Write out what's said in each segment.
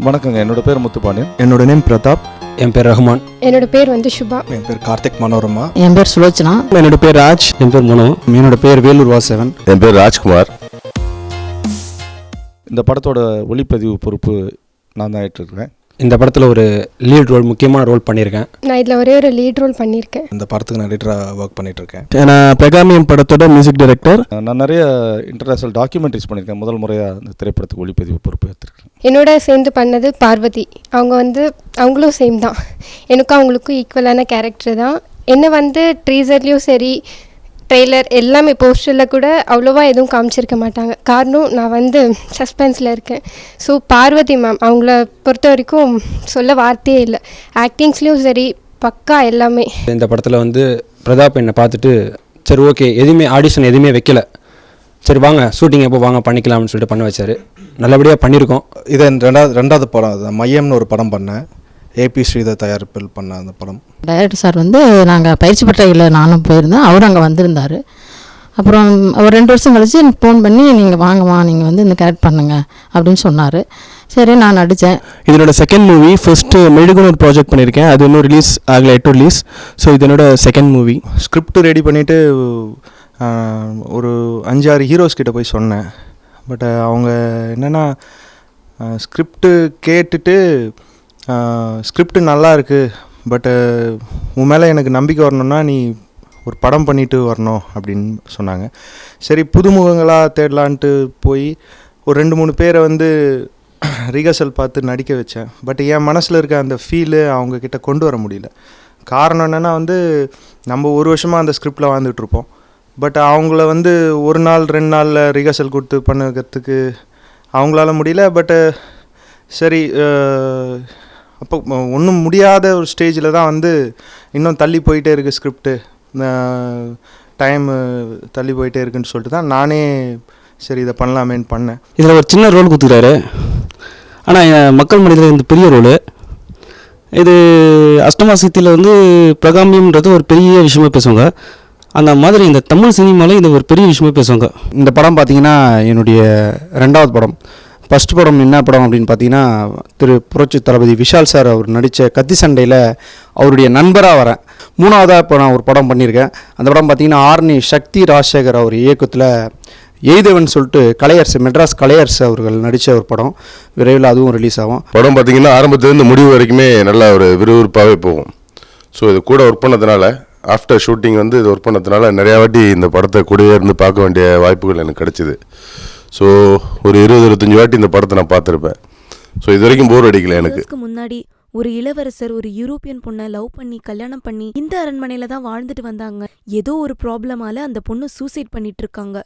வணக்கங்க. என்னோட பேர் முத்துப்பாண்டியன். என்னோட நேம் பிரதாப். என் பேர் ரஹ்மான் என்னோட பேர் வந்து சுபா. என் பேர் கார்த்திக் மனோரமா. என் பேர் சுலோச்சனா. என்னோட பேர் ராஜ். என் பேர் மனோ. என்னோட பேர் வேலூர் வாசவன். என் பேர் ராஜ்குமார். இந்த படத்தோட ஒளிப்பதிவு பொறுப்பு நான் தான் ஆயிட்டுருக்கேன் இந்த படத்தில் ஒரு லீட் ரோல் முக்கியமான ரோல் பண்ணியிருக்கேன். நான் இதில் ஒரே ஒரு லீட் ரோல் பண்ணியிருக்கேன். இந்த படத்துக்கு நான் எடிட்டராக ஒர்க் பண்ணிட்டு இருக்கேன் நான் பிரகாமியன் படத்தோட மியூசிக் டைரக்டர் நான் நிறைய இன்டர்நேஷ்னல் டாக்குமெண்ட்ரிஸ் பண்ணியிருக்கேன். முதல் முறையாக இந்த திரைப்படத்துக்கு ஒளிப்பதிவு பொறுப்பு எடுத்திருக்கேன். என்னோட சேர்ந்து பண்ணது பார்வதி. அவங்க வந்து அவங்களும் சேம் தான். எனக்கும் அவங்களுக்கும் ஈக்குவலான கேரக்டர் தான். என்ன வந்து ட்ரீசர்லேயும் சரி ட்ரெய்லர் எல்லாமே போஸ்டரில் கூட அவ்வளோவா எதுவும் காமிச்சிருக்க மாட்டாங்க. காரணம் நான் வந்து சஸ்பென்ஸில் இருக்கேன். ஸோ பார்வதி மேம் அவங்கள பொறுத்த வரைக்கும் சொல்ல வார்த்தையே இல்லை. ஆக்டிங்ஸ்லேயும் சரி பக்கா எல்லாமே. இந்த படத்தில் வந்து பிரதாப் என்னை பார்த்துட்டு சரி ஓகே எதுவுமே ஆடிஷன் எதுவுமே வைக்கல. சரி வாங்க ஷூட்டிங் எப்போ வாங்க பண்ணிக்கலாம்னு சொல்லிட்டு பண்ண வச்சாரு. நல்லபடியாக பண்ணியிருக்கோம் இது ரெண்டாவது ரெண்டாவது படம் மையம்னு ஒரு படம் பண்ணேன். ஏபி ஸ்ரீதர் தயாரிப்பில் பண்ண அந்த படம். டைரக்டர் சார் வந்து நாங்கள் பயிற்சி பெற்றையில் நானும் போயிருந்தேன். அவரும் அங்கே வந்திருந்தார். அப்புறம் ஒரு ரெண்டு வருஷம் கழிச்சு எனக்கு ஃபோன் பண்ணி நீங்கள் வாங்கம்மா நீங்கள் வந்து இந்த கேரக்ட் பண்ணுங்க அப்படின்னு சொன்னார். சரி நான் நடித்தேன் இதனோட செகண்ட் மூவி ஃபர்ஸ்ட் மெழுகுன்னு ஒரு ப்ராஜெக்ட் பண்ணியிருக்கேன் அது இன்னும் ரிலீஸ் ஆகலை எட்டு ரிலீஸ் ஸோ இது என்னோட செகண்ட் மூவி ஸ்கிரிப்ட் ரெடி பண்ணிவிட்டு ஒரு அஞ்சாறு ஹீரோஸ் கிட்ட போய் சொன்னேன். பட் அவங்க என்னென்னா ஸ்கிரிப்டு கேட்டுட்டு ஸ்கிரிப்ட் நல்லா இருக்குது பட்டு உன் மேலே எனக்கு நம்பிக்கை வரணும்னா நீ ஒரு படம் பண்ணிட்டு வரணும் அப்படின்னு சொன்னாங்க. சரி புதுமுகங்களாக தேடலான்ட்டு போய் ஒரு ரெண்டு மூணு பேரை வந்து ரிஹர்சல் பார்த்து நடிக்க வச்சேன். பட் என் மனசில் இருக்க அந்த ஃபீலு அவங்கக்கிட்ட கொண்டு வர முடியல. காரணம் என்னென்னா வந்து நம்ம ஒரு வருஷமாக அந்த ஸ்கிரிப்டில் வாழ்ந்துட்டுருப்போம் பட் அவங்கள வந்து ஒரு நாள் ரெண்டு நாளில் ரிஹர்சல் கொடுத்து பண்ணுறதுக்கு அவங்களால முடியல. பட்டு சரி அப்போ ஒன்றும் முடியாத ஒரு ஸ்டேஜில் தான் வந்து இன்னும் தள்ளி போயிட்டே இருக்குது ஸ்கிரிப்டு டைம் தள்ளி போயிட்டே இருக்குன்னு சொல்லிட்டு தான் நானே சரி இதை பண்ணலாமேன்னு பண்ணேன். இதில் ஒரு சின்ன ரோல் கொடுத்துக்கிறாரு ஆனால் மக்கள் மனிதர் இந்த பெரிய ரோலு இது அஷ்டமா சித்தியில் வந்து பிரகாமியம்ன்றது ஒரு பெரிய விஷயமா பேசுவாங்க. அந்த மாதிரி இந்த தமிழ் சினிமாவில் இது ஒரு பெரிய விஷயமா பேசுவாங்க. இந்த படம் பார்த்தீங்கன்னா என்னுடைய ரெண்டாவது படம். ஃபஸ்ட் படம் என்ன படம் அப்படின்னு பார்த்தீங்கன்னா திரு புரட்சி தளபதி விஷால் சார் அவர் நடித்த கத்தி சண்டையில் அவருடைய நண்பராக வரேன். மூணாவதாக இப்போ நான் ஒரு படம் பண்ணியிருக்கேன் அந்த படம் பார்த்தீங்கன்னா ஆர்னி சக்தி ராஜசேகர் அவர் இயக்கத்தில் எய்தவன் சொல்லிட்டு கலையரசு மெட்ராஸ் கலையரசு அவர்கள் நடித்த ஒரு படம். விரைவில் அதுவும் ரிலீஸ் ஆகும். படம் பார்த்தீங்கன்னா ஆரம்பத்துலேருந்து முடிவு வரைக்குமே நல்லா ஒரு விறுவிறுப்பாகவே போகும். ஸோ இது கூட ஒர்க் பண்ணதுனால ஆஃப்டர் ஷூட்டிங் வந்து இது ஒர்க் பண்ணதுனால நிறையா வாட்டி இந்த படத்தை கூடவே இருந்து பார்க்க வேண்டிய வாய்ப்புகள் எனக்கு கிடச்சிது. ஸோ ஒரு இருபது இருபத்தஞ்சி வாட்டி இந்த படத்தை நான் பார்த்துருப்பேன். ஸோ இது வரைக்கும் போர் அடிக்கல எனக்கு. முன்னாடி ஒரு இளவரசர் ஒரு யூரோப்பியன் பொண்ணை லவ் பண்ணி கல்யாணம் பண்ணி இந்த அரண்மனையில தான் வாழ்ந்துட்டு வந்தாங்க. ஏதோ ஒரு ப்ராப்ளமால அந்த பொண்ணு சூசைட் பண்ணிட்டு இருக்காங்க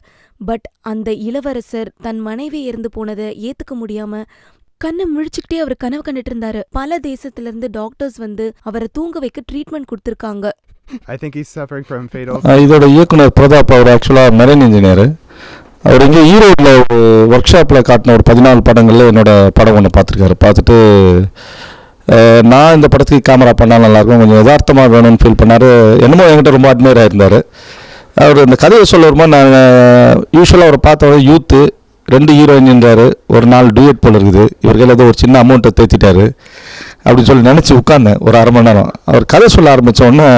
பட் அந்த இளவரசர் தன் மனைவி இறந்து போனதை ஏத்துக்க முடியாம கண்ணை முழிச்சுக்கிட்டே அவர் கனவு கண்டுட்டு இருந்தாரு. பல தேசத்துல இருந்து டாக்டர்ஸ் வந்து அவரை தூங்க வைக்க ட்ரீட்மெண்ட் கொடுத்திருக்காங்க. இதோட இயக்குனர் பிரதாப் அவர் ஆக்சுவலாக மெரைன் இன்ஜினியர் அவர் இங்கே ஈரோட்டில் ஒரு ஒர்க் ஷாப்பில் காட்டின ஒரு பதினாலு படங்களில் என்னோட படம் ஒன்று பார்த்துருக்காரு. பார்த்துட்டு நான் இந்த படத்துக்கு கேமரா பண்ணால் நல்லாயிருக்கும் கொஞ்சம் யதார்த்தமாக வேணும்னு ஃபீல் பண்ணார். என்னமோ என்கிட்ட ரொம்ப அட்மையர் இருந்தார் அவர் இந்த கதையை சொல்ல வரும்போது நான் யூஸ்வலாக அவரை பார்த்த யூத்து ரெண்டு ஹீரோயின்ன்றாரு ஒரு நாள் டூயட் போல் இருக்குது. இவர்கள் ஏதோ ஒரு சின்ன அமௌண்ட்டை தேத்திட்டாரு. அப்படின்னு சொல்லி நினச்சி உட்காந்தேன் ஒரு அரை மணி நேரம். அவர் கதை சொல்ல ஆரம்பித்த உடனே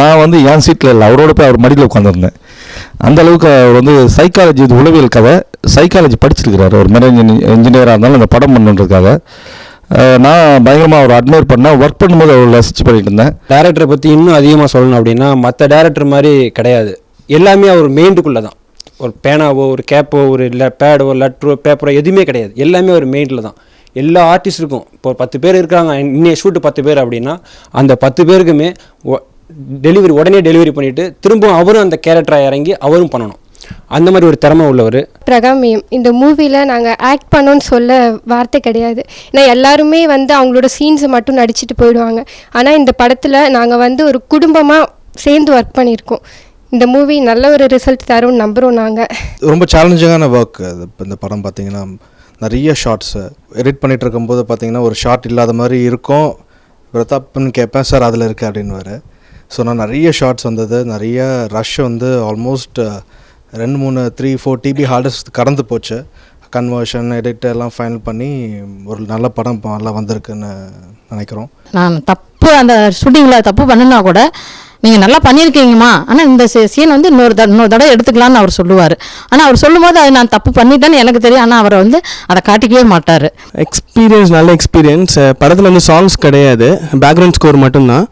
நான் வந்து என் சீட்டில் இல்லை அவரோட போய் அவர் மடியில் உட்காந்துருந்தேன் அந்த அளவுக்கு அவர் வந்து சைக்காலஜி இது உளவியல் கதை சைக்காலஜி படிச்சிருக்கிறாரு. ஒரு மெரைன் இன்ஜினியராக இருந்தாலும் அந்த படம் பண்ணுன்றதுக்காக. நான் பயங்கரமாக அவர் அட்மையர் பண்ணேன். ஒர்க் பண்ணும்போது அவர் ரசிச்சு பண்ணிட்டு இருந்தேன். டேரக்டரை பற்றி இன்னும் அதிகமாக சொல்லணும் அப்படின்னா மற்ற டேரக்டர் மாதிரி கிடையாது. எல்லாமே அவர் மெயின்டுக்குள்ளே தான். ஒரு பேனாவோ ஒரு கேப்போ ஒரு இல்லை பேடோ லெட்ரோ பேப்பரோ எதுவுமே கிடையாது. எல்லாமே ஒரு மெயிண்டில் தான். எல்லா ஆர்டிஸ்ட்டுக்கும் இப்போ பத்து பேர் இருக்காங்க இன்னைய ஷூட்டு பத்து பேர் அப்படின்னா அந்த பத்து பேருக்குமே டெலிவரி உடனே டெலிவரி பண்ணிவிட்டு திரும்பவும் அவரும் அந்த கேரக்டராக இறங்கி அவரும் பண்ணணும். அந்த மாதிரி ஒரு திறமை உள்ளவர். பிரகாமியம் இந்த மூவியில் நாங்கள் ஆக்ட் பண்ணோன்னு சொல்ல வார்த்தை கிடையாது. ஏன்னா எல்லாருமே வந்து அவங்களோட சீன்ஸை மட்டும் நடிச்சிட்டு போயிடுவாங்க. ஆனால் இந்த படத்தில் நாங்கள் வந்து ஒரு குடும்பமாக சேர்ந்து ஒர்க் பண்ணியிருக்கோம். இந்த மூவி நல்ல ஒரு ரிசல்ட் தரும்னு நம்புகிறோம் நாங்கள் ரொம்ப சேலஞ்சிங்கான ஒர்க் அது இப்ப இந்த படம் பார்த்தீங்கன்னா நிறைய ஷார்ட்ஸு எடிட் பண்ணிட்டு இருக்கும்போது பார்த்தீங்கன்னா ஒரு ஷார்ட் இல்லாத மாதிரி இருக்கும். பிரதாப்னு கேட்பேன் சார் அதில் இருக்குது அப்படின்னு ஸோ நான் நிறைய ஷார்ட்ஸ் வந்தது நிறைய ரஷ் வந்து ஆல்மோஸ்ட் ரெண்டு மூணு த்ரீ ஃபோர் டிபி ஹார்டஸ்ட் கடந்து போச்சு. கன்வர்ஷன் எடிட் எல்லாம் ஃபைனல் பண்ணி ஒரு நல்ல படம் இப்போ நல்லா வந்திருக்குன்னு நினைக்கிறோம். நான் தப்பு அந்த ஷூட்டிங்கில் தப்பு பண்ணுனா கூட நீங்கள் நல்லா பண்ணியிருக்கீங்கம்மா. ஆனால் இந்த சீன் வந்து இன்னொரு த இன்னொரு தடவை எடுத்துக்கலாம்னு அவர் சொல்லுவார். ஆனால் அவர் சொல்லும்போது அது நான் தப்பு பண்ணிட்டேன்னு எனக்கு தெரியும். ஆனால் அவரை வந்து அதை காட்டிக்கவே மாட்டார். எக்ஸ்பீரியன்ஸ் நல்ல எக்ஸ்பீரியன்ஸ் படத்தில் வந்து சாங்ஸ் கிடையாது. பேக்ரவுண்ட் ஸ்கோர் மட்டும்தான்.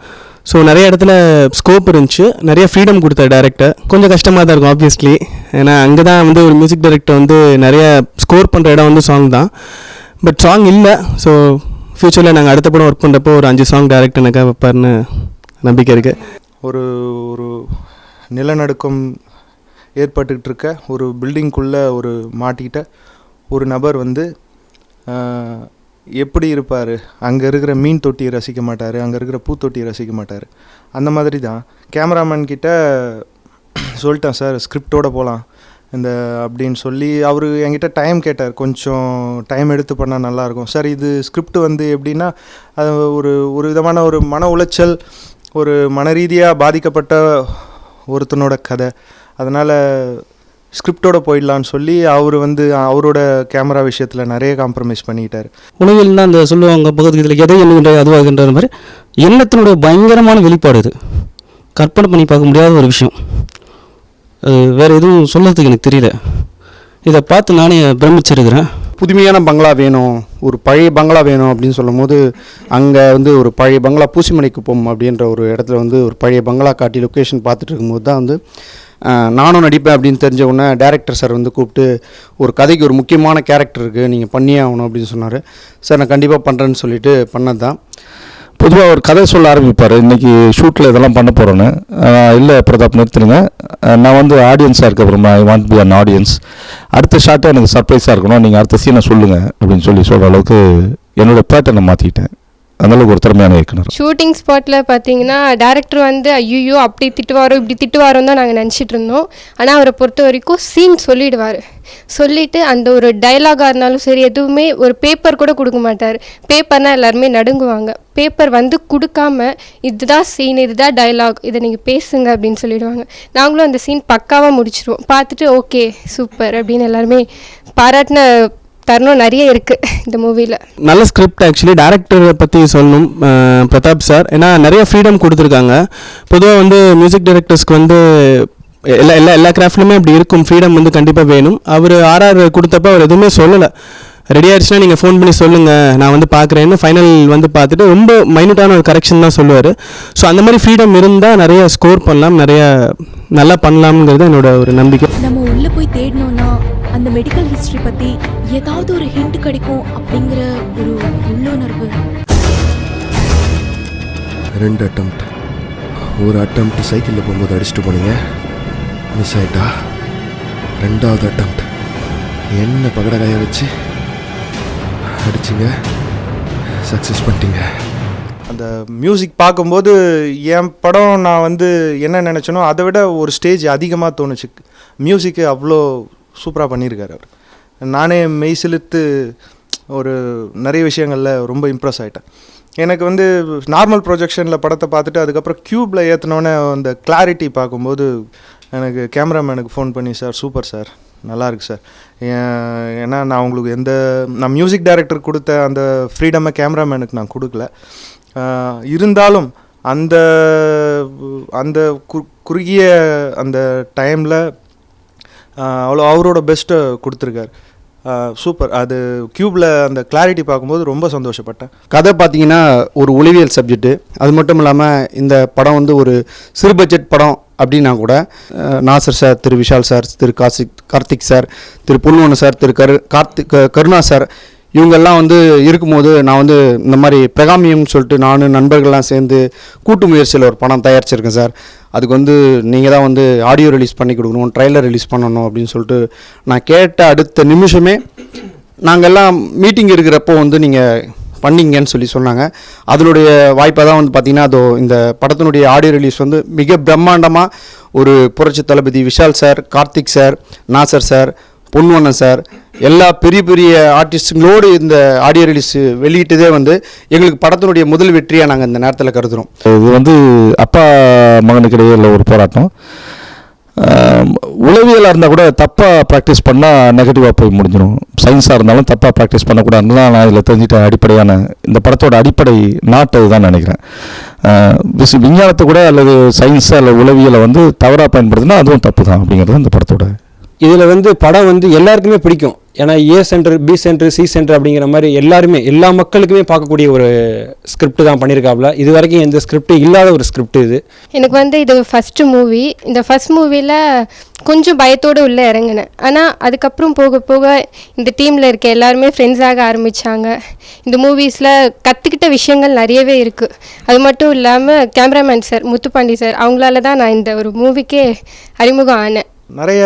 ஸோ நிறைய இடத்துல ஸ்கோப் இருந்துச்சு. நிறைய ஃப்ரீடம் கொடுத்த டேரக்டர் கொஞ்சம் கஷ்டமாக தான் இருக்கும் ஆப்வியஸ்லி ஏன்னா அங்கே தான் வந்து ஒரு மியூசிக் டைரக்டர் வந்து நிறைய ஸ்கோர் பண்ணுற இடம் வந்து சாங் தான். பட் சாங் இல்லை. ஸோ ஃப்யூச்சரில் நாங்கள் அடுத்த படம் ஒர்க் பண்ணுறப்போ ஒரு அஞ்சு சாங் டேரக்டர் எனக்காக வைப்பார்னு நம்பிக்கை இருக்குது ஒரு ஒரு நிலநடுக்கம் ஏற்பட்டுக்கிட்டு இருக்க ஒரு பில்டிங்குள்ளே ஒரு மாட்டிக்கிட்ட ஒரு நபர் வந்து எப்படி இருப்பார்? அங்கே இருக்கிற மீன் தொட்டியை ரசிக்க மாட்டார் அங்கே இருக்கிற பூத்தொட்டியை ரசிக்க மாட்டார். அந்த மாதிரி தான். கேமராமேன் கிட்ட சொல்லிட்டேன் சார் ஸ்கிரிப்டோடு போகலாம் இந்த அப்படின்னு சொல்லி அவர் என்கிட்ட டைம் கேட்டார். கொஞ்சம் டைம் எடுத்து பண்ணால் நல்லாயிருக்கும். சார் இது ஸ்கிரிப்ட் வந்து எப்படின்னா அது ஒரு ஒரு விதமான ஒரு மன உளைச்சல் ஒரு மன ரீதியாக பாதிக்கப்பட்ட ஒருத்தனோட கதை. அதனால் ஸ்கிரிப்டோட போயிடலான்னு சொல்லி அவர் வந்து அவரோட கேமரா விஷயத்தில் நிறைய காம்ப்ரமைஸ் பண்ணிக்கிட்டார் உலகில் தான் அந்த சொல்லுவாங்க பகவத்கீதையில் எதை எண்ணுகின்ற அதுவாகின்ற மாதிரி எண்ணத்தினுடைய பயங்கரமான வெளிப்பாடு இது. கற்பனை பண்ணி பார்க்க முடியாத ஒரு விஷயம். அது வேறு எதுவும் சொல்லறதுக்கு எனக்கு தெரியல. இதை பார்த்து நானே பிரமிச்சிருக்கிறேன். புதுமையான பங்களா வேணும் ஒரு பழைய பங்களா வேணும் அப்படின்னு சொல்லும்போது அங்கே வந்து ஒரு பழைய பங்களா பூசிமணி குப்பம் அப்படின்ற ஒரு இடத்துல வந்து ஒரு பழைய பங்களா காட்டி லொக்கேஷன் பார்த்துட்டு இருக்கும்போது தான் வந்து நானும் நடிப்பேன் அப்படின்னு தெரிஞ்ச உடனே டேரக்டர் சார் வந்து கூப்பிட்டு ஒரு கதைக்கு ஒரு முக்கியமான கேரக்டர் இருக்குது நீங்கள் பண்ணியே ஆகணும் அப்படின்னு சொன்னார். சார் நான் கண்டிப்பாக பண்ணுறேன்னு சொல்லிட்டு பண்ணது தான் பொதுவாக ஒரு கதை சொல்ல ஆரம்பிப்பார். இன்றைக்கி ஷூட்டில் இதெல்லாம் பண்ண போகிறோன்னு இல்லை பிரதாப் நிறுத்துருங்க. நான் வந்து ஆடியன்ஸாக இருக்க அப்புறமா I want be an audience அடுத்த ஷார்ட்டாக எனக்கு சர்ப்ரைஸாக இருக்கணும். நீங்கள் அடுத்த சீனை சொல்லுங்கள் அப்படின்னு சொல்லி சொல்கிற அளவுக்கு என்னோடய பேட்டர்னை மாற்றிக்கிட்டேன் அந்தளவுக்கு ஒரு திறமையான இயக்குனர். ஷூட்டிங் ஸ்பாட்டில் பார்த்தீங்கன்னா டேரக்டர் வந்து ஐயோ அப்படி திட்டுவாரோ இப்படி திட்டுவாரோன்னு தான் நாங்கள் நினச்சிட்டு இருந்தோம். ஆனால் அவரை பொறுத்த வரைக்கும் சீன் சொல்லிடுவார். சொல்லிட்டு அந்த ஒரு டைலாகாக இருந்தாலும் சரி எதுவுமே ஒரு பேப்பர் கூட கொடுக்க மாட்டார். பேப்பர்னால் எல்லாருமே நடுங்குவாங்க. பேப்பர் வந்து கொடுக்காம இதுதான் சீன் இதுதான் டயலாக் இதை நீங்கள் பேசுங்க அப்படின்னு சொல்லிடுவாங்க. நாங்களும் அந்த சீன் பக்காவாக முடிச்சிருவோம். பார்த்துட்டு ஓகே சூப்பர் அப்படின்னு எல்லாருமே பாராட்டின தருணம் நிறைய இருக்குது இந்த மூவியில் நல்ல ஸ்கிரிப்ட் ஆக்சுவலி டேரக்டரை பற்றி சொல்லணும் பிரதாப் சார் ஏன்னா நிறைய ஃப்ரீடம் கொடுத்துருக்காங்க. பொதுவாக வந்து மியூசிக் டைரக்டர்ஸ்க்கு வந்து எல்லா எல்லா எல்லா கிராஃப்ட்லையுமே அப்படி இருக்கும். ஃப்ரீடம் வந்து கண்டிப்பாக வேணும். அவர் ஆர்ஆர் கொடுத்தப்ப அவர் எதுவுமே சொல்லலை. ரெடி ஆயிடுச்சுன்னா நீங்கள் ஃபோன் பண்ணி சொல்லுங்கள் நான் வந்து பார்க்குறேன்னு ஃபைனல் வந்து பார்த்துட்டு ரொம்ப மைனூட்டான ஒரு கரெக்ஷன் தான் சொல்லுவார். ஸோ அந்த மாதிரி ஃப்ரீடம் இருந்தால் நிறைய ஸ்கோர் பண்ணலாம் நிறைய நல்லா பண்ணலாம்ங்கிறது என்னோட ஒரு நம்பிக்கை. நம்ம உள்ள போய் அந்த மெடிக்கல் ஹிஸ்டரி பத்தி ஏதாவது ஒரு ஹிண்ட் கிடைக்கும் அப்படிங்கிற ஒரு உள்ளுணர்வு. ரெண்டு அட்டம்ப்ட் ஒரு அட்டம்ப்ட் சைக்கிளில் போகும்போது அடிச்சுட்டு போனீங்க. மிஸ் ஆயிட்டா? ரெண்டாவது அட்டம்ப்ட் என்ன பகடகாய வச்சு அடிச்சிங்க? சக்ஸஸ் பண்ணிட்டீங்க. அந்த மியூசிக் பார்க்கும்போது என் படம் நான் வந்து என்ன நினச்சேனோ அதை விட ஒரு ஸ்டேஜ் அதிகமாக தோணுச்சு. மியூசிக்கு அவ்வளோ சூப்பராக பண்ணியிருக்காரு அவர். நானே மெய் செலுத்து ஒரு நிறைய விஷயங்களில் ரொம்ப இம்ப்ரெஸ் ஆகிட்டேன் எனக்கு வந்து நார்மல் ப்ரொஜெக்ஷனில் படத்தை பார்த்துட்டு அதுக்கப்புறம் க்யூப்பில் ஏற்றினோன்னே அந்த கிளாரிட்டி பார்க்கும்போது எனக்கு கேமராமேனுக்கு ஃபோன் பண்ணி சார் சூப்பர் சார். நல்லாயிருக்கு சார். ஏன் ஏன்னா நான் உங்களுக்கு எந்த நான் மியூசிக் டைரக்டர் கொடுத்த அந்த ஃப்ரீடமை கேமராமேனுக்கு நான் கொடுக்கல. இருந்தாலும் அந்த அந்த கு- குறுகிய அந்த டைமில் அவ்வளோ அவரோட பெஸ்ட்டை கொடுத்துருக்காரு. சூப்பர் அது க்யூப்பில் அந்த கிளாரிட்டி பார்க்கும்போது ரொம்ப சந்தோஷப்பட்டேன். கதை பார்த்தீங்கன்னா ஒரு ஒளிவியல் சப்ஜெக்ட்டு அது மட்டும் இல்லாமல் இந்த படம் வந்து ஒரு சிறு பட்ஜெட் படம் அப்படின்னா கூட நாசர் சார் திரு விஷால் சார் திரு கார்த்திக் கார்த்திக் சார் திரு பொன்வனு சார் திரு கரு கார்த்திக் கருணா சார் இவங்கெல்லாம் வந்து இருக்கும்போது நான் வந்து இந்த மாதிரி பிரகாமியம்னு சொல்லிட்டு நானும் நண்பர்கள்லாம் சேர்ந்து கூட்டு முயற்சியில் ஒரு படம் தயாரிச்சிருக்கேன் சார். அதுக்கு வந்து நீங்கள் தான் வந்து ஆடியோ ரிலீஸ் பண்ணி கொடுக்கணும் ட்ரைலர் ரிலீஸ் பண்ணணும் அப்படின்னு சொல்லிட்டு நான் கேட்ட அடுத்த நிமிஷமே நாங்கள்லாம் மீட்டிங் இருக்கிறப்போ வந்து நீங்கள் பண்ணிங்கன்னு சொல்லி சொன்னாங்க. அதனுடைய வாய்ப்பாக தான் வந்து பார்த்திங்கன்னா அதோ இந்த படத்தினுடைய ஆடியோ ரிலீஸ் வந்து மிக பிரம்மாண்டமாக ஒரு புரட்சி தளபதி Vishal sir Karthik sir Nasser sir Ponvannan sir எல்லா பெரிய பெரிய ஆர்டிஸ்ட்டுங்களோடு இந்த ஆடியோ ரிலீஸ் வெளியிட்டதே வந்து எங்களுக்கு படத்தினுடைய முதல் வெற்றியாக நாங்கள் இந்த நேரத்தில் கருதுகிறோம் இது வந்து அப்பா மகனுக்கிடையே உள்ள ஒரு போராட்டம். உளவியலாக இருந்தால் கூட தப்பாக ப்ராக்டிஸ் பண்ணால் நெகட்டிவாக போய் முடிஞ்சிடும் சயின்ஸாக இருந்தாலும் தப்பாக ப்ராக்டிஸ் பண்ணக்கூடாதுன்னு தான் நான் இதில் தெரிஞ்சுட்ட அடிப்படையான இந்த படத்தோட அடிப்படை நாட்டு தான் நினைக்கிறேன். விஞ்ஞானத்தை கூட அல்லது சயின்ஸை அல்லது உளவியலை வந்து தவறாக பயன்படுத்தினா அதுவும் தப்பு தான் அப்படிங்கிறது இந்த படத்தோட இதில் வந்து படம் வந்து எல்லாருக்குமே பிடிக்கும். ஏன்னா A centre B centre C centre அப்படிங்கிற மாதிரி எல்லாருமே எல்லா மக்களுக்குமே பார்க்கக்கூடிய ஒரு ஸ்கிரிப்ட் தான் பண்ணியிருக்காப்ல இது வரைக்கும் எந்த ஸ்கிரிப்ட் இல்லாத ஒரு ஸ்கிரிப்ட் இது. எனக்கு வந்து இது ஃபஸ்ட்டு மூவி இந்த ஃபஸ்ட் மூவியில் கொஞ்சம் பயத்தோடு உள்ளே இறங்கினேன். ஆனால் அதுக்கப்புறம் போக போக இந்த டீமில் இருக்க எல்லாருமே ஃப்ரெண்ட்ஸாக ஆரம்பித்தாங்க இந்த மூவிஸில் கற்றுக்கிட்ட விஷயங்கள் நிறையவே இருக்குது அது மட்டும் இல்லாமல் கேமராமேன் சார் முத்துப்பாண்டி சார் அவங்களால தான் நான் இந்த ஒரு மூவிக்கே அறிமுகம் ஆனேன். நிறைய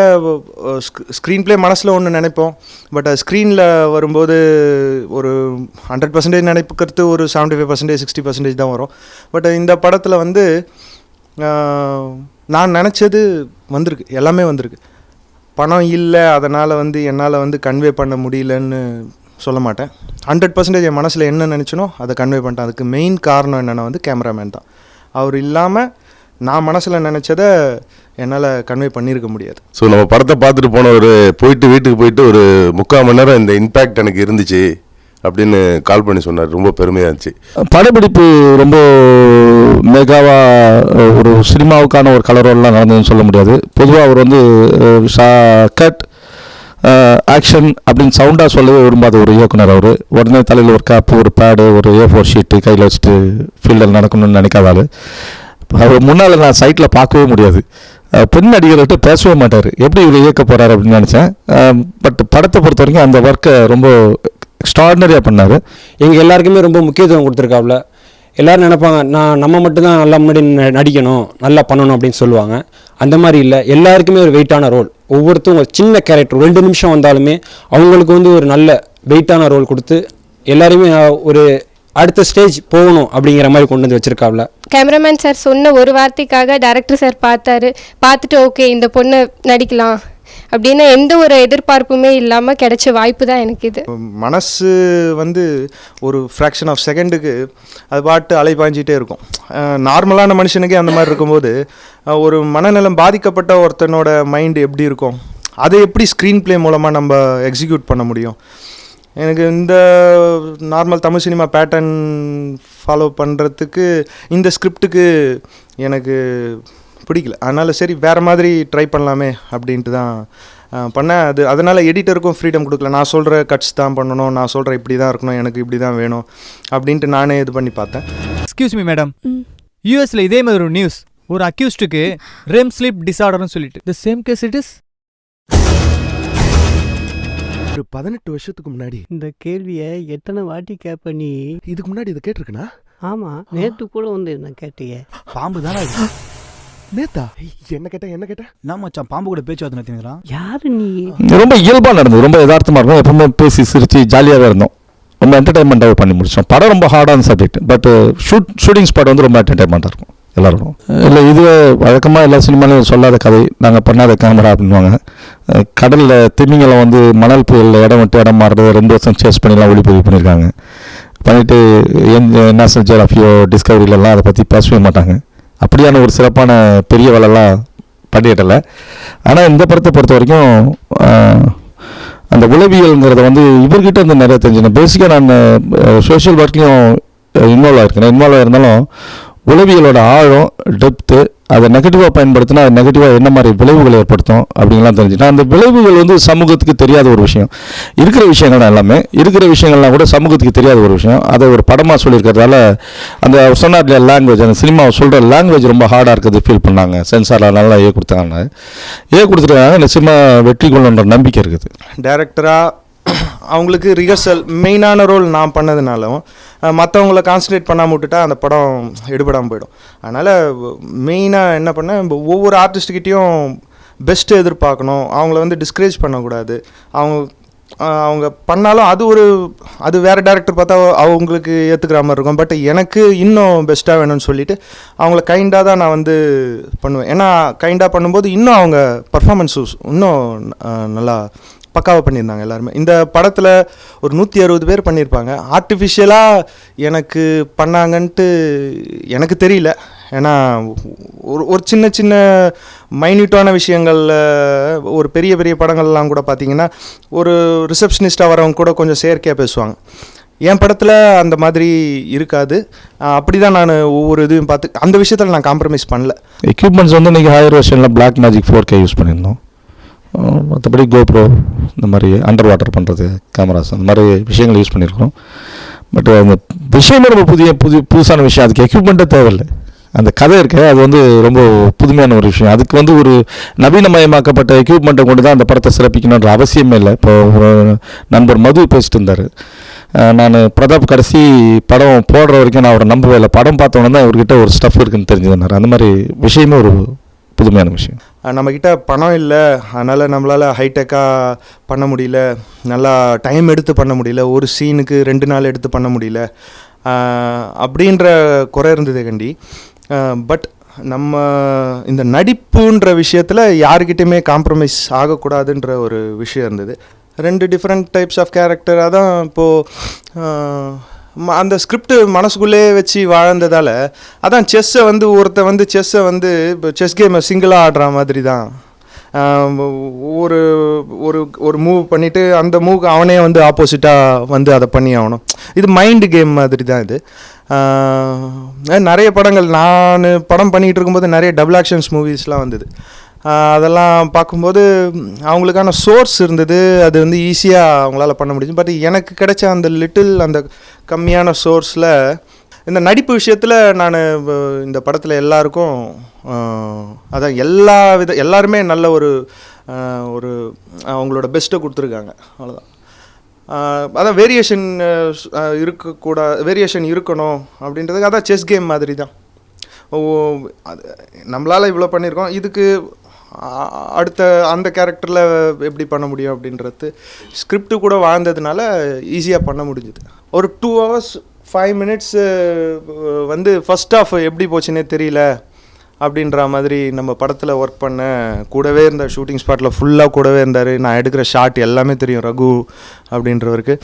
ஸ்க்ரீன் ப்ளே மனசில் ஒன்று நினைப்போம். பட் ஸ்க்ரீனில் வரும்போது ஒரு ஹண்ட்ரட் பர்சன்டேஜ் நினைப்புக்கிறது ஒரு seventy five percentage sixty percentage தான் வரும். பட் இந்த படத்தில் வந்து நான் நினச்சது வந்திருக்கு. எல்லாமே வந்திருக்கு. பணம் இல்லை அதனால் வந்து என்னால் வந்து கன்வே பண்ண முடியலன்னு சொல்ல மாட்டேன். ஹண்ட்ரட் பர்சன்டேஜ் என் மனசில் என்ன நினச்சனோ அதை கன்வே பண்ணிட்டேன். அதுக்கு மெயின் காரணம் என்னென்னா வந்து கேமராமேன் தான். அவர் இல்லாமல் நான் மனசில் நினச்சதை என்னால் கன்வே பண்ணியிருக்க முடியாது. ஸோ நம்ம படத்தை பார்த்துட்டு போன ஒரு போயிட்டு வீட்டுக்கு போயிட்டு ஒரு முக்கால் மணி நேரம் இந்த இம்பேக்ட் எனக்கு இருந்துச்சு அப்படின்னு கால் பண்ணி சொன்னார். ரொம்ப பெருமையாக இருந்துச்சு. படப்பிடிப்பு ரொம்ப மெகாவா ஒரு சினிமாவுக்கான ஒரு கலரோலாம் நடந்ததுன்னு சொல்ல முடியாது. பொதுவாக அவர் வந்து கட் ஆக்ஷன் அப்படின்னு சவுண்டாக சொல்லவே விரும்பாத ஒரு இயக்குனர் அவர். உடனே தலையில் ஒரு கேப்பு ஒரு பேடு ஒரு ஏ ஃபோர் ஷீட்டு கையில் வச்சுட்டு ஃபீல்டில் நடக்கணும்னு நினைக்காத ஆளு. அவர் முன்னால் நான் சைட்டில் பார்க்கவே முடியாது. பெண் நடிகர்கிட்ட பேசவே மாட்டார். எப்படி இவர் இயக்க போகிறாரு அப்படின்னு நினச்சேன். பட் படத்தை பொறுத்த வரைக்கும் அந்த ஒர்க்கை ரொம்ப எக்ஸ்ட்ராடினரியாக பண்ணார். எங்கள் எல்லாருக்குமே ரொம்ப முக்கியத்துவம் கொடுத்துருக்காப்புல எல்லோரும் நினைப்பாங்க நான் நம்ம மட்டும்தான் நல்லா முன்னாடி ந- நடிக்கணும் நல்லா பண்ணணும் அப்படின்னு சொல்லுவாங்க. அந்த மாதிரி இல்லை. எல்லாருக்குமே ஒரு வெயிட்டான ரோல் ஒவ்வொருத்தரும் ஒரு சின்ன கேரக்டர் ரெண்டு நிமிஷம் வந்தாலுமே அவங்களுக்கு வந்து ஒரு நல்ல வெயிட்டான ரோல் கொடுத்து எல்லாருமே ஒரு அடுத்த ஸ்டேஜ் போகணும் அப்படிங்கிற மாதிரி கொண்டு வந்து வச்சிருக்காப்புல கேமராமேன் சார் சொன்ன ஒரு வார்த்தைக்காக டேரக்டர் சார் பார்த்தாரு. பார்த்துட்டு ஓகே இந்த பொண்ணை நடிக்கலாம். அப்படின்னு எந்த ஒரு எதிர்பார்ப்புமே இல்லாமல் கிடைச்ச வாய்ப்பு தான் எனக்கு இது. மனசு வந்து ஒரு ஃப்ராக்ஷன் ஆஃப் செகண்டுக்கு அது பாட்டு அலைபாஞ்சிட்டே இருக்கும். நார்மலான மனுஷனுக்கே அந்த மாதிரி இருக்கும்போது ஒரு மனநலம் பாதிக்கப்பட்ட ஒருத்தனோட மைண்டு எப்படி இருக்கும்? அதை எப்படி ஸ்க்ரீன் ப்ளே மூலமாக நம்ம எக்ஸிக்யூட் பண்ண முடியும்? எனக்கு இந்த normal Tamil cinema pattern follow பண்ணுறதுக்கு இந்த ஸ்கிரிப்டுக்கு எனக்கு பிடிக்கல. அதனால் சரி வேறு மாதிரி ட்ரை பண்ணலாமே அப்படின்ட்டு தான் பண்ணேன். அது அதனால் எடிட்டருக்கும் ஃப்ரீடம் கொடுக்கல. நான் சொல்கிற கட்ஸ் தான் பண்ணணும் நான் சொல்கிற இப்படி தான் இருக்கணும் எனக்கு இப்படி தான் வேணும் அப்படின்ட்டு நானே இது பண்ணி பார்த்தேன். Excuse me. மேடம். யூஎஸ்ல இதே மாதிரி ஒரு நியூஸ் ஒரு அக்யூஸ்டுக்கு ரெம் ஸ்லீப் டிசார்டர்னு சொல்லிட்டு. The same case it is ஒரு பதினெட்டு வருஷத்துக்கு முன்னாடி. இந்த கேள்வியை எத்தனை வாட்டி கேட்ப நீ? இதுக்கு முன்னாடி இதை கேட்டிருக்கேனா ஆமா நேத்து கூட வந்து என்ன கேட்டியே. பாம்பு தானே நேத்தா? என்ன கேட்ட என்ன கேட்ட? நான் மச்சான் பாம்பு கூட பேச்சுவார்த்தை நடத்தினுங்கிறான் யாரு நீ? ரொம்ப இயல்பாக நடந்தது ரொம்ப யதார்த்தமாக இருக்கும். எப்பவுமே பேசி சிரித்து ஜாலியாகவே இருந்தோம். ரொம்ப என்டர்டைன்மெண்ட்டாகவே பண்ணி முடிச்சோம். படம் ரொம்ப ஹார்டான subject but shoot shooting spot வந்து ரொம்ப என்டர்டைன்மெண்ட்டாக இருக்கும். எல்லாருக்கும். இல்லை இதுவே வழக்கமாக எல்லா சினிமாலையும் சொல்லாத கதை. நாங்கள் பண்ணாத கேமரா அப்படின்வாங்க கடலில் திமிங்கலம் வந்து மணல் புயலில் இடம் விட்டு இடம் மாறுறது ரெண்டு வருஷம் சேஸ் பண்ணிலாம் ஒளிப்பதிவு பண்ணியிருக்காங்க பண்ணிவிட்டு நேஷனல் ஜியோகிராஃபியோ டிஸ்கவரியிலலாம் அதை பற்றி பேசவே மாட்டாங்க. அப்படியான ஒரு சிறப்பான பெரிய வேலைலாம் பண்ணிடலை. ஆனால் இந்த படத்தை பொறுத்த வரைக்கும் அந்த உளவியல்ங்கிறத வந்து இவர்கிட்ட இருந்து நிறைய தெரிஞ்சுனேன் பேசிக்காக நான் சோஷியல் ஒர்க்லேயும் இன்வால்வ் ஆகிருக்கேன் இன்வால்வ் ஆகிருந்தாலும் உளவியலோட ஆழம் டெப்த்து அதை நெகட்டிவாக பயன்படுத்தினா அது நெகட்டிவாக என்ன மாதிரி விளைவுகள் ஏற்படுத்தும் அப்படிங்கலாம் தெரிஞ்சுட்டேன் அந்த விளைவுகள் வந்து சமூகத்துக்கு தெரியாத ஒரு விஷயம். இருக்கிற விஷயங்கள் தான் எல்லாமே இருக்கிற விஷயங்கள்லாம் கூட சமூகத்துக்கு தெரியாத ஒரு விஷயம். அதை ஒரு படமாக சொல்லியிருக்கிறதால அந்த சொன்னார் லாங்குவேஜ் அந்த சினிமாவை சொல்கிற லாங்குவேஜ் ரொம்ப ஹார்டாக இருக்குது ஃபீல் பண்ணாங்க. சென்சாரில் நல்லா ஏ கொடுத்தாங்க. ஏ கொடுத்துருக்காங்க நிச்சயமாக வெற்றி கொள்ளுன்ற நம்பிக்கை இருக்குது. டேரக்டராக அவங்களுக்கு ரிஹர்சல் மெயினான ரோல் நான் பண்ணதுனாலும் மற்றவங்கள கான்சன்ட்ரேட் பண்ணாமல் விட்டுட்டா அந்த படம் எடுபடாமல் போயிடும். அதனால் மெயினாக என்ன பண்ணேன் ஒவ்வொரு ஆர்டிஸ்ட்கிட்டையும் பெஸ்ட்டு எதிர்பார்க்கணும். அவங்கள வந்து டிஸ்கரேஜ் பண்ணக்கூடாது. அவங்க அவங்க பண்ணாலும் அது ஒரு அது வேறு டேரக்டர் பார்த்தா அவங்களுக்கு ஏற்றுக்கிற மாதிரி இருக்கும். பட் எனக்கு இன்னும் பெஸ்ட்டாக வேணும்னு சொல்லிட்டு அவங்கள கைண்டாக தான் நான் வந்து பண்ணுவேன். ஏன்னா கைண்டாக பண்ணும்போது இன்னும் அவங்க பர்ஃபார்மன்ஸ் இன்னும் நல்லா பக்காவாக பண்ணியிருந்தாங்க எல்லாருமே. இந்த படத்தில் ஒரு நூற்றி அறுபது பேர் பண்ணியிருப்பாங்க. ஆர்டிஃபிஷியலாக எனக்கு பண்ணாங்கன்ட்டு எனக்கு தெரியல. ஏன்னா ஒரு ஒரு சின்ன சின்ன மைன்யூட்டான விஷயங்களில் ஒரு பெரிய பெரிய படங்கள்லாம் கூட பார்த்தீங்கன்னா ஒரு ரிசப்ஷனிஸ்ட்டாக வரவங்க கூட கொஞ்சம் செயற்கையாக பேசுவாங்க. என் படத்தில் அந்த மாதிரி இருக்காது. அப்படி தான் நான் ஒவ்வொரு இதையும் பார்த்து அந்த விஷயத்தில் நான் காம்ப்ரமைஸ் பண்ணல. எக்யூப்மெண்ட்ஸ் வந்து இன்றைக்கி higher வெர்ஷனில் Black Magic four K use பண்ணியிருந்தோம். மற்றபடி கோப்ரோ இந்த மாதிரி அண்டர் வாட்டர் பண்ணுறது கேமராஸ் அந்த மாதிரி விஷயங்கள் யூஸ் பண்ணியிருக்கிறோம் பட் அந்த விஷயமே ரொம்ப புதிய புது புதுசான விஷயம். அதுக்கு எக்யூப்மெண்ட்டே தேவையில்லை. அந்த கதை இருக்க அது வந்து ரொம்ப புதுமையான ஒரு விஷயம். அதுக்கு வந்து ஒரு நவீனமயமாக்கப்பட்ட எக்யூப்மெண்ட்டை கொண்டு தான் அந்த படத்தை சிறப்பிக்கணுன்ற அவசியமே இல்லை. இப்போ ஒரு நண்பர் மது பேசிட்டு இருந்தார். நான் பிரதாப் கடைசி படம் போடுற வரைக்கும் நான் அவரை நம்பவே இல்லை. படம் பார்த்தோன்னே தான் இவர்கிட்ட ஒரு ஸ்டஃப் இருக்குன்னு தெரிஞ்சதுனார் அந்த மாதிரி விஷயமே ஒரு புதுமையான விஷயம். நம்மக்கிட்ட பணம் இல்லை. அதனால் நம்மளால் ஹைடெக்காக பண்ண முடியல. நல்லா டைம் எடுத்து பண்ண முடியல. ஒரு சீனுக்கு ரெண்டு நாள் எடுத்து பண்ண முடியல. அப்படின்ற குறை இருந்தது கண்டி. பட் நம்ம இந்த நடிப்புன்ற விஷயத்தில் யாருக்கிட்டையுமே காம்ப்ரமைஸ் ஆகக்கூடாதுன்ற ஒரு விஷயம் இருந்தது. ரெண்டு டிஃப்ரெண்ட் டைப்ஸ் ஆஃப் கேரக்டராக தான் இப்போது அந்த ஸ்கிரிப்ட் மனசுக்குள்ளே வச்சு வாழ்ந்ததால் அதான் செஸ்ஸை வந்து ஒருத்தன் வந்து செஸ்ஸை வந்து இப்போ செஸ் கேமை சிங்கிளாக ஆடுற மாதிரி தான் ஒரு ஒரு ஒரு மூவ் பண்ணிவிட்டு அந்த மூவ்க்கு அவனே வந்து ஆப்போசிட்டாக வந்து அதை பண்ணி ஆகணும். இது மைண்டு கேம் மாதிரி தான் இது நிறைய படங்கள் நான் படம் பண்ணிகிட்டு இருக்கும்போது நிறைய டபுள் ஆக்ஷன்ஸ் மூவிஸ்லாம் வந்தது. அதெல்லாம் பார்க்கும்போது அவங்களுக்கான சோர்ஸ் இருந்தது. அது வந்து ஈஸியாக அவங்களால பண்ண முடிஞ்சு. பட் எனக்கு கிடைச்ச அந்த லிட்டில் அந்த கம்மியான சோர்ஸில் இந்த நடிப்பு விஷயத்தில் நான் இந்த படத்தில் எல்லாருக்கும் அதான் எல்லா வித எல்லாருமே நல்ல ஒரு ஒரு அவங்களோட பெஸ்ட்டை கொடுத்துருக்காங்க. அவ்வளோதான் அதான் வேரியேஷன் இருக்கக்கூடாது வேரியேஷன் இருக்கணும் அப்படின்றதுக்கு அதான் செஸ் கேம் மாதிரி தான் ஓ அது நம்மளால் இவ்வளோ பண்ணியிருக்கோம். இதுக்கு அடுத்த அந்த கேரக்டரில் எப்படி பண்ண முடியும் அப்படின்றது ஸ்கிரிப்ட் கூட வாழ்ந்ததுனால ஈஸியாக பண்ண முடிஞ்சுது. ஒரு டூ ஹவர்ஸ் ஃபைவ் மினிட்ஸ் வந்து ஃபஸ்ட் ஆஃப் எப்படி போச்சுன்னே தெரியல அப்படின்ற மாதிரி நம்ம படத்தில் ஒர்க் பண்ண கூடவே இருந்த ஷூட்டிங் ஸ்பாட்டில் ஃபுல்லாக கூடவே இருந்தார். நான் எடுக்கிற ஷாட் எல்லாமே தெரியும் ரகு அப்படின்றவருக்கு.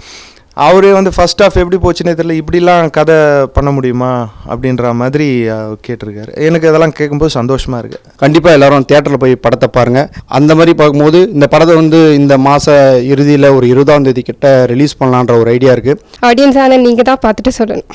அவரே வந்து ஃபர்ஸ்ட் ஆஃப் எப்படி போச்சுன்னே தெரியல இப்படிலாம் கதை பண்ண முடியுமா அப்படின்ற மாதிரி கேட்டிருக்காரு. எனக்கு அதெல்லாம் கேட்கும்போது சந்தோஷமாக இருக்குது கண்டிப்பாக எல்லாரும் தியேட்டரில் போய் படத்தை பாருங்கள் அந்த மாதிரி பார்க்கும்போது இந்த படத்தை வந்து இந்த மாத இறுதியில் ஒரு இருபதாம் தேதி கிட்ட ரிலீஸ் பண்ணலான்ற ஒரு ஐடியா இருக்குது ஆடியன்ஸான நீங்கள் தான் பார்த்துட்டு சொல்லணும்.